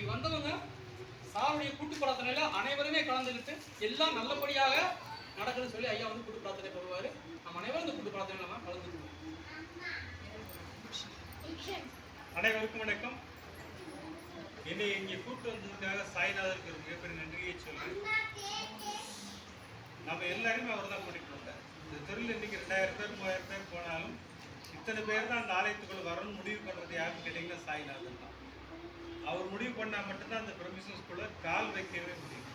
இன்னைக்கு வந்தவங்க சாருடைய கூட்டு பிரார்த்தனையில அனைவருமே கலந்துக்கிட்டு எல்லாம் நல்லபடியாக நடக்குதுன்னு சொல்லி ஐயா வந்து கூட்டு பிரார்த்தனை பண்ணுவாரு. நம்ம அனைவரும் இந்த கூட்டு பிரார்த்தனை நம்ம கலந்துக்குவோம். அனைவருக்கும் வணக்கம். என்னை இங்கே கூட்டு வந்ததுக்காக சாய்நாதருக்கு மிகப்பெரிய நன்றியை சொல்லி நம்ம எல்லாருமே அவர் தான் கூட்டிகிட்டு வந்தார். இந்த தெருவில் இன்னைக்கு ரெண்டாயிரம் பேர் மூவாயிரம் பேர் போனாலும் இத்தனை பேர் தான் அந்த ஆலயத்துக்குள்ள வரணும்னு முடிவு பண்ணுறது யாருன்னு கேட்டிங்கன்னா சாய்நாதன் தான். அவர் முடிவு பண்ணால் மட்டும்தான் அந்த பெர்மிஷன் ஸ்கூல்ல கால் வைக்கவே முடியும்.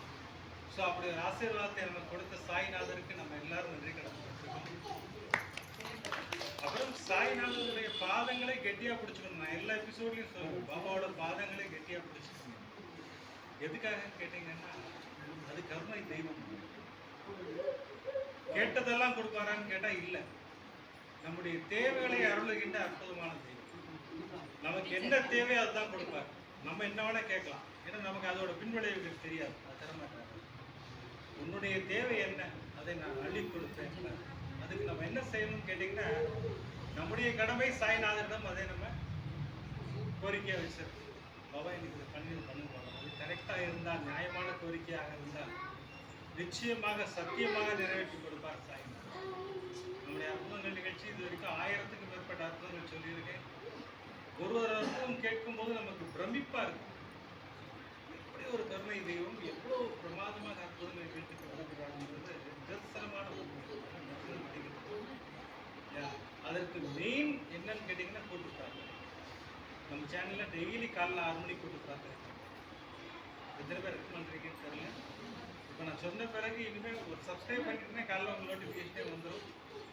ஸோ அப்படி ஒரு ஆசீர்வாதத்தை நமக்கு கொடுத்த சாய்நாதருக்கு நம்ம எல்லாரும் நன்றி கடமைப்பட்டிருக்கோம் அப்புறம் சாய்நாதனுடைய பாதங்களை கெட்டியா பிடிச்சிக்கணும். நான் எல்லா எபிசோட்லையும் சொல்லுவேன் பாபாவோட பாதங்களை கெட்டியா பிடிச்சிக்கணும் எதுக்காக கேட்டீங்கன்னா அது கர்மை தெய்வம். கேட்டதெல்லாம் கொடுப்பாரான்னு கேட்டா இல்ல. நம்முடைய தேவைகளை அருளுகின்ற அற்புதமான தெய்வம். நமக்கு என்ன தேவையோ அதுதான் கொடுப்பார். நம்ம என்ன வேணால் கேட்கலாம். ஏன்னா நமக்கு அதோட பின்விளைவுகள் தெரியாது. அது தரமாட்டாங்க உன்னுடைய தேவை என்ன? அதை நான் அள்ளி கொடுப்பேன். அதுக்கு நம்ம என்ன செய்யணும்னு கேட்டிங்கன்னா நம்முடைய கடமை சாய்நாதரிடம் அதை நம்ம கோரிக்கையாக வச்சிருக்கோம். பாபா எனக்கு இதை பண்ணி பண்ணுங்க அது கரெக்டாக இருந்தால் நியாயமான கோரிக்கையாக இருந்தால் நிச்சயமாக சத்தியமாக நிறைவேற்றி கொடுப்பார் சாய்நாதர் நம்முடைய அற்புதங்கள் நிகழ்ச்சி இது வரைக்கும் ஆயிரத்துக்கு மேற்பட்ட அற்புதங்கள் சொல்லியிருக்கேன். ஒரு ஒரு கேட்கும்போது நமக்கு பிரமிப்பா இருக்கும் எப்படி ஒரு கருணை தெய்வம் எவ்வளோ பிரமாதமாக அற்புதங்களை வீட்டுக்கு கொடுக்கிறாங்கிறது நிதர்சனமான ஒரு யா, அதற்கு மெயின் என்னன்னு கேட்டிங்கன்னா கூட்டு பிரார்த்தனை. நம்ம சேனலில் டெய்லி காலைல ஆறு மணிக்கு கூட்டு பிரார்த்தனை எத்தனை பேர் ரெக்கமெண்ட் பண்றீங்கன்னு தெரியல. இப்போ நான் சொன்ன பிறகு இனிமேல் ஒரு சப்ஸ்கிரைப் பண்ணிட்டுனா காலைல உங்க நோட்டிஃபிகேஷனே வந்துடும்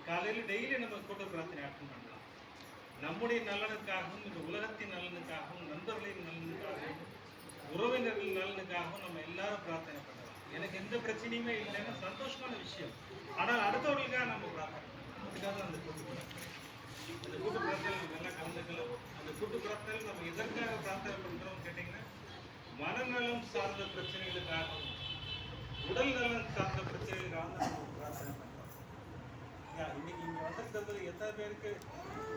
காலையில் டெய்லி நம்ம கூட்டு பிரார்த்தனை அட்டன் பண்ணுறோம் நம்முடைய நலனுக்காகவும் இந்த உலகத்தின் நலனுக்காகவும் நண்பர்களின் நலனுக்காகவும் உறவினர்கள் நலனுக்காகவும் நம்ம எல்லாரும் பிரார்த்தனை பண்ணலாம். எனக்கு எந்த பிரச்சனையுமே இல்லைன்னா சந்தோஷமான விஷயம். ஆனால் அடுத்தவர்களுக்காக நம்ம பிரார்த்தனை அதுக்காக அந்த கூட்டு பிரார்த்தனை. அந்த கூட்டு பிரார்த்தனை நம்ம நல்லா கலந்துக்கலாம். அந்த கூட்டு பிரார்த்தனை நம்ம எதற்காக பிரார்த்தனை பண்ணுறோம் கேட்டிங்கன்னா மனநலம் சார்ந்த பிரச்சனைகளுக்காகவும் உடல் நலன் சார்ந்த பிரச்சனைகளுக்காக தான் நம்ம பிரார்த்தனை பண்றோம் ஐயா, இன்னைக்கு எத்தனை பேருக்கு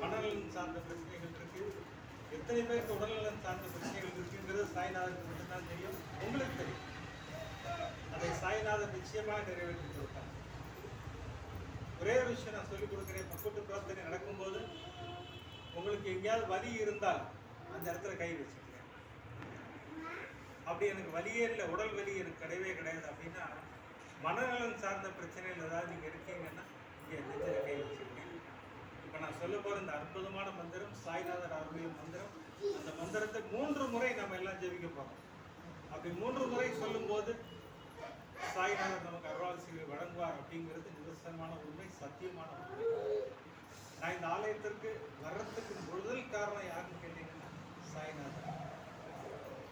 மனநலன் சார்ந்த பிரச்சனைகள் இருக்கு? எத்தனை பேருக்கு உடல்நலன் சார்ந்த பிரச்சனைகள் இருக்குங்கிறது சாய்நாதருக்கு மட்டும்தான் தெரியும். உங்களுக்கு தெரியும். அதை சாய்நாதன் நிச்சயமாக நிறைவேற்றி கொடுத்தாங்க ஒரே விஷயம் நான் சொல்லிக் கொடுக்குறேன். பக்கத்து பிரார்த்தனை நடக்கும்போது உங்களுக்கு எங்கேயாவது வலி இருந்தால் அந்த இடத்துல கை வச்சுக்கிறேன் அப்படி எனக்கு வலியே இல்லை உடல் வலி எனக்கு கிடையவே கிடையாது அப்படின்னா மனநலன் சார்ந்த பிரச்சனைகள் ஏதாவது நீங்கள் இருக்கீங்கன்னா இங்கே நெஞ்சில் கை வச்சுக்கணும் இப்போ நான் சொல்ல போகிற இந்த அற்புதமான மந்திரம் சாய்நாதர் அருளிய மந்திரம் அந்த மந்திரத்தை மூன்று முறை நம்ம எல்லாம் ஜெபிக்க போகிறோம் அப்படி மூன்று முறை சொல்லும்போது சாய்நாதர் நமக்கு அருளாசியை வழங்குவார் அப்படிங்கிறது நிதர்சனமான உண்மை சத்தியமான உண்மை. நான் இந்த ஆலயத்திற்கு வர்றதுக்கு முதல் காரணம் யாருன்னு கேட்டீங்கன்னா சாய்நாதர்.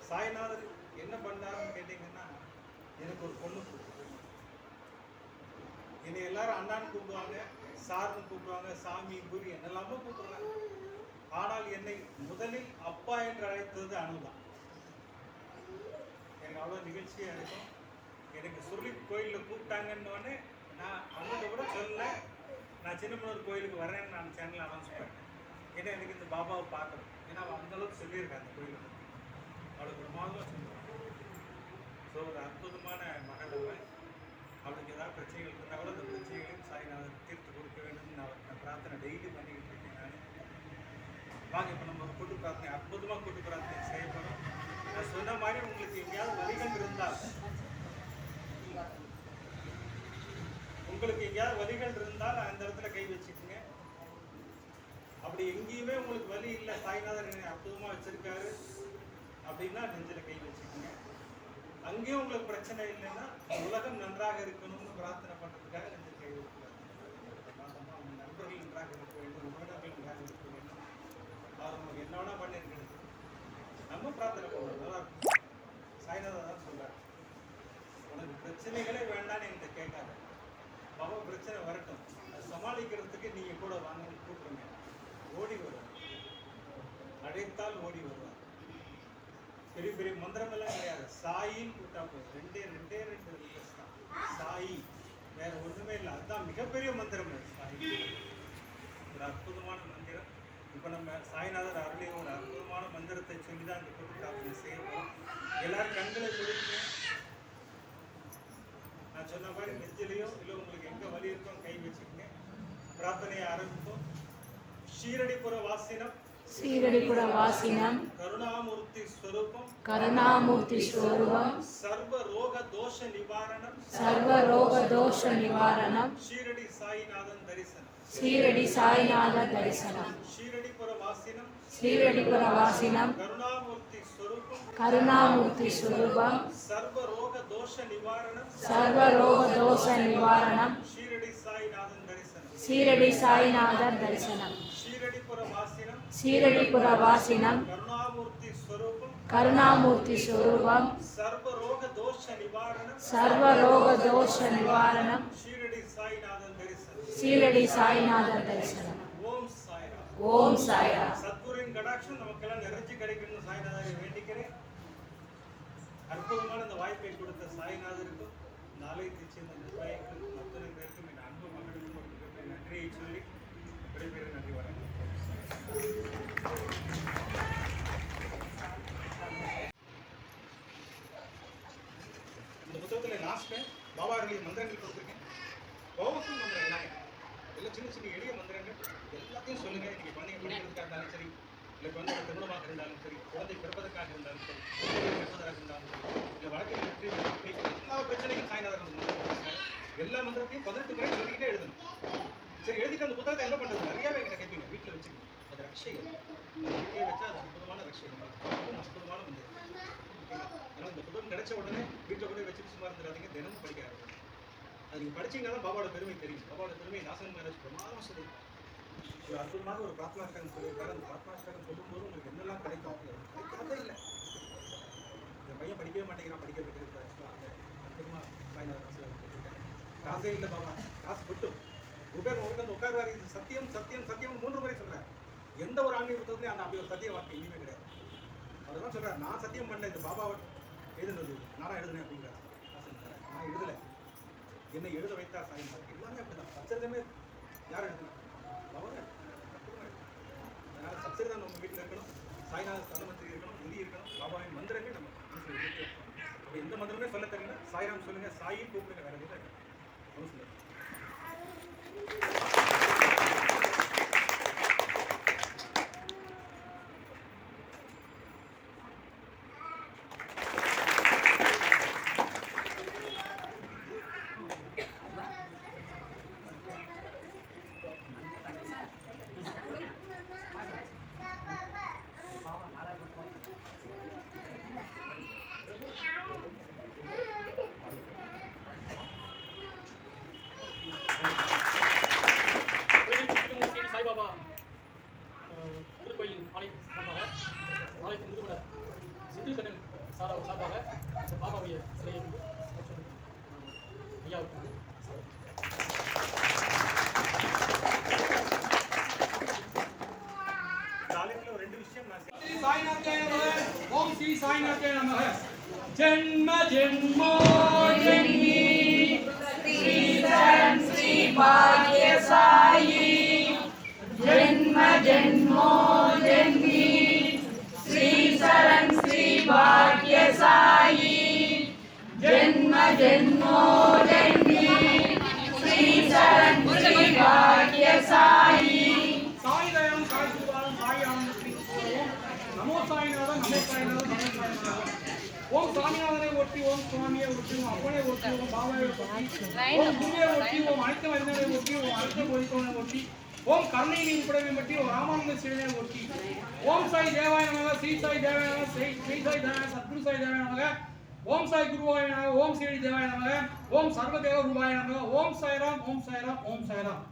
சாய்நாதர் என்ன பண்ணாருன்னு கேட்டீங்கன்னா எனக்கு ஒரு பொண்ணு என்னை எல்லாரும் அண்ணான்னு கூப்பிடுவாங்க. சார்னு கூப்பிடுவாங்க சாமி குரு என்னெல்லாமோ கூப்பிடுறாங்க. ஆனால் என்னை முதலில் அப்பா என்று அழைத்தது அனுதான் எனக்கு அவ்வளோ நிகழ்ச்சியாக இருக்கும் எனக்கு சொல்லி கோயிலில் கூப்பிட்டாங்கன்னொடனே நான் அண்ணனை கூட சொல்ல நான் சின்னமனூர் கோயிலுக்கு வரேன்னு நான் சேனலில் அனௌன்ஸ் பண்ணேன் ஏன்னா எனக்கு இந்த பாபாவை பார்க்கணும். ஏன்னா அவன் அந்தளவுக்கு சொல்லியிருக்கேன் அந்த கோயிலுக்கு அவ்வளோ பிரமாதமாக சொல்லுவாங்க ஸோ ஒரு அற்புதமான மகள் அவள் அவளுக்கு ஏதாவது பிரச்சனைகள் இருந்தால் கூட அந்த பிரச்சனைகளையும் சாய்நாதர் தீர்த்து கொடுக்க வேண்டும்னு நான் அவருக்கு நான் பிரார்த்தனை டெய்லி பண்ணிக்கிட்டு இருக்கேன் நான். வாங்க இப்போ நம்ம கூட்டு பிரார்த்தனை அற்புதமாக கூட்டு பிரார்த்தனை செய்ய போகிறோம் நான் சொன்ன மாதிரி உங்களுக்கு எங்கேயாவது வலிகள் இருந்தால் உங்களுக்கு எங்கேயாவது வலிகள் இருந்தால் அந்த இடத்துல கை வச்சுக்கோங்க. அப்படி எங்கேயுமே உங்களுக்கு வலி இல்லை. சாய்நாதர் என்னை அற்புதமாக வச்சிருக்காரு. அப்படின்னா நெஞ்சில் கை வச்சுக்கோங்க. அங்கேயும் உங்களுக்கு பிரச்சனை இல்லைன்னா உலகம் நன்றாக இருக்கணும்னு பிரார்த்தனை பண்ணுறதுக்காக நெஞ்சில் கை வைக்கிறாங்க உங்கள் நண்பர்கள் நன்றாக இருக்க வேண்டும் உறவினர்கள் நன்றாக இருக்க வேண்டும் அவர் உங்களுக்கு என்ன வேணா பண்ணியிருக்கணும் நல்லா சாய்நாதர் தான் உனக்கு பிரச்சனைகளே வேண்டாம்னு என்கிட்ட கேட்காத. பாபா பிரச்சனை வரட்டும். அதை சமாளிக்கிறதுக்கு நீங்கள் கூட வாங்கன்னு கூப்பிடுங்க. ஓடி வருவார் அழைத்தால் ஓடி வருவார் பெரிய பெரிய மந்திரமெல்லாம் கிடையாது. சாயின்னு கூட்டா போதும். ரெண்டே ரெண்டே ரெண்டு தான். சாயி. வேற ஒண்ணுமே இல்லை. அதுதான் மிகப்பெரிய மந்திரம் சாயி. ஒரு அற்புதமான மந்திரம். இப்போ நம்ம சாய்நாதர் அருளிய ஒரு அற்புதமான மந்திரத்தை சொல்லி தான் இந்த வந்து செய்ய கண்களை சொல்லிடுங்க நான் சொன்ன மாதிரி நெத்திலையோ இல்லை உங்களுக்கு எங்கே வழி இருக்கோ கை வச்சுக்கோங்க. பிரார்த்தனையை ஆரம்பிப்போம். ஷீரடிபுர வாசினம். శ్రీరడిపుర వాసినం கருணாமூர்த்தி ஸ்வரூபம். కరుణామూర్తి స్వరూపం సర్వ రోగ దోష నివారణం సర్వ రోగ దోష నివారణం షీరడి సాయినాథం దర్శనం சீரடி சாய்நாதர் தரிசனம். ஷீரடிபுர வாசினம் வாசினம் கருணாமூர்த்தி ஸ்வரூபம் கருணாமூர்த்தி ஸ்வரூபம் சர்வ ரோக தோஷ நிவாரணம் சர்வ ரோக தோஷ நிவாரணம் ஷீரடி சாயிநாதன் தரிசனம். சீரடி சாய்நாதர் தரிசனம். ஓம் சாய்ரா. சத்குருவின் கடாட்சம் நமக்கெல்லாம் நிறைஞ்சு கிடைக்கணும்னு சாய்நாதரை வேண்டிக்கிறேன். அற்புதமான இந்த வாய்ப்பை கொடுத்த சாய்நாதருக்கும் நாளைக்கு சேர்ந்த நிர்வாகிகளுக்கும் அத்தனை பேருக்கும் என் அன்பு மகளுக்கும் ஒரு மிகப்பெரிய நன்றியை சொல்லி விடைபெற நன்றி வணக்கம். இந்த புத்தகத்தில் லாஸ்ட்டு பாபாவுடைய மந்திரங்கள் கொடுத்துருக்கேன். பவர்ஃபுல் மந்திரம் சின்ன சின்ன எளிய மந்திரங்கள் எல்லாத்தையும் சொல்லுங்க நீங்க குழந்தைங்க படிக்கிறதுக்காக இருந்தாலும் சரி இல்லை குழந்தை திருமணமாக இருந்தாலும் சரி குழந்தை பிறப்பதற்காக இருந்தாலும் சரி பிறப்பதாக இருந்தாலும் சரி இல்லை வழக்கில் வெற்றி எல்லா பிரச்சனையும் சாய்நாதர் எல்லா மந்திரத்தையும் பதினெட்டு முறை சொல்லிக்கிட்டே எழுதணும் சரி எழுதிட்டு அந்த புத்தகத்தை என்ன பண்றது நிறையவே என்கிட்ட கேட்பீங்க வீட்டில் வச்சுக்கணும் அது ரட்சைகள் வீட்டிலே வச்சா அது அற்புதமான ரட்சைகள் ரொம்ப அற்புதமான மந்திரம் ஆனால் இந்த புத்தகம் கிடைச்ச உடனே வீட்டில் கூட வச்சுட்டு சும்மா இருந்துடாதீங்க தினமும் படிக்க ஆரம்பிங்க அது நீங்கள் படிச்சீங்கன்னா பாபாவோட பெருமை தெரியும். பாபாவோட பெருமை நாசன் மேரேஜ் பிரமாதமாக சொல்லி ஒரு அற்புதமாக ஒரு பிரார்த்தனாஸ்தகம் சொல்லியிருக்காரு. அந்த பிரார்த்தனாஸ்தகம் சொல்லும்போது உங்களுக்கு என்னெல்லாம் கிடைக்கும்? கிடைக்காதே இல்லை. இந்த பையன் படிக்கவே மாட்டேங்கிறான் படிக்க வைக்கிறது அற்புதமாக காசே இல்லை பாபா. காசு விட்டும் உபேர் உட்காந்து உட்கார்வாரு. இது சத்தியம் சத்தியம் சத்தியம் மூன்று முறை சொல்கிறேன் எந்த ஒரு ஆன்மீக புத்தகத்துலையும் அந்த அப்படி ஒரு சத்திய வார்த்தை இனிமே கிடையாது. அவர் தான் நான் சத்தியம் பண்ணேன் இந்த பாபாவை எழுதுனது நானும் எழுதுனேன் அப்படிங்கிறார். நான் எழுதலை. என்னை எழுத வைத்தார் சாய் எல்லாமே அப்படிதான். சச்சரிதமே யார் எடுக்கணும் அவர் அதனால சச்சரிதம் நம்ம வீட்டில் இருக்கணும். சாய்நாத சதமத்தில் இருக்கணும். நிதி இருக்கணும். பாபாவின் மந்திரமே நம்ம மனசில் எந்த மந்திரமே சொல்ல தெரியல. சாய்ராம் சொல்லுங்க சாயின் கூப்பிடுங்க வேற எதுவும் இல்லை. கண்ணன் சாரா சார்பாக இந்த பாபாவுடைய சிலையை மற்றும், அஹ், ஐயாவுக்கு இந்த ஆலயத்துல ஒரு ரெண்டு விஷயம் நான் ஸ்ரீ சாய்நாத்தாய நமக ஓம் ஸ்ரீ சாய்நாத்தாய நமக ஜென்ம ஜென்ம ஸ்ரீ சரண் ஸ்ரீ பாக்ய சாயி ஓம் நமோ சாய்நாதன் நமோ நமோ ஓம் சாமிநாதனை ஒட்டி ஓம் சுவாமியை ஒட்டி ஓம் அப்பனை ஒட்டி ஓம் பாபாவை ஒட்டி ஓம் குருவை ஒட்டி ஓம் அனைத்து மனிதனை ஒட்டி ஓம் அனைத்து பொறித்தவனை ஒட்டி ஓம் கருணையின் உட்படவை ஒட்டி ஓம் ராமானந்த சிவனை ஒட்டி ஓம் சாய் தேவாய ஸ்ரீ சாய் தேவாய ஸ்ரீ சாய் தேவாய சத்குரு சாய் தேவாய ஓம் சாய் குருவாய நமக ஓம் ஸ்ரீ தேவாய நமக ஓம் சர்வதேவ ரூபாய நமக ஓம் சாய்ராம் ஓம் சாய்ராம் ஓம் சாய்ராம்.